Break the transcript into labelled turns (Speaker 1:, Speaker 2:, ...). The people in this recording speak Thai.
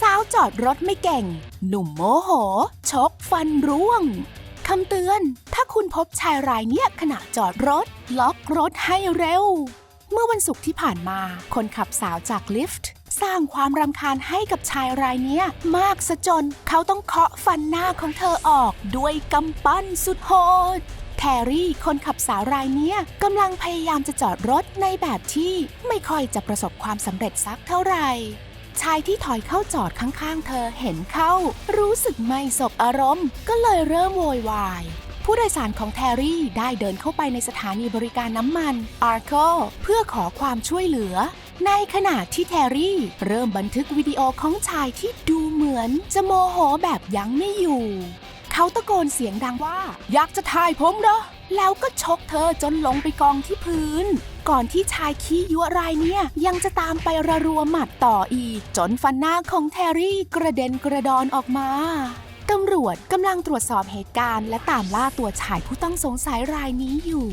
Speaker 1: สาวจอดรถไม่เก่ง หนุ่มโมโห ชกฟันร่วงคำเตือน ถ้าคุณพบชายรายเนี้ยขณะจอดรถ ล็อกรถให้เร็ว เมื่อวันศุกร์ที่ผ่านมา คนขับสาวจากลิฟต์ สร้างความรำคาญให้กับชายรายเนี้ย มากซะจนเขาต้องเคาะฟันหน้าของเธอออกด้วยกำปั้นสุดโหดแทรี่คนขับสาวรายเนี้ยกำลังพยายามจะจอดรถในแบบที่ไม่ค่อยจะประสบความสำเร็จสักเท่าไหร่ ชายที่ถอยเข้าจอดข้างๆ เธอเห็นเข้า รู้สึกไม่สบอารมณ์ ก็เลยเริ่มโวยวาย ผู้โดยสารของแทรี่ได้เดินเข้าไปในสถานีบริการน้ำมันอาร์โคเพื่อขอความช่วยเหลือ ในขณะที่แทรี่ เริ่มบันทึกวิดีโอของชายที่ดูเหมือนจะโมโหแบบยั้งไม่อยู่ เขาตะโกนเสียงดังว่า อยากจะถ่ายผมเหรอ แล้วก็ชกเธอจนลงไปกองที่พื้น ก่อนที่ชายขี้ยั่วรายเนี่ย ยังจะตามไประรัวหมัดต่ออีก จนฟันหน้าของแทรี่กระเด็นกระดอนออกมาตำรวจกำลังตรวจสอบเหตุการณ์ และตามล่าตัวชายผู้ต้องสงสัยรายนี้อยู่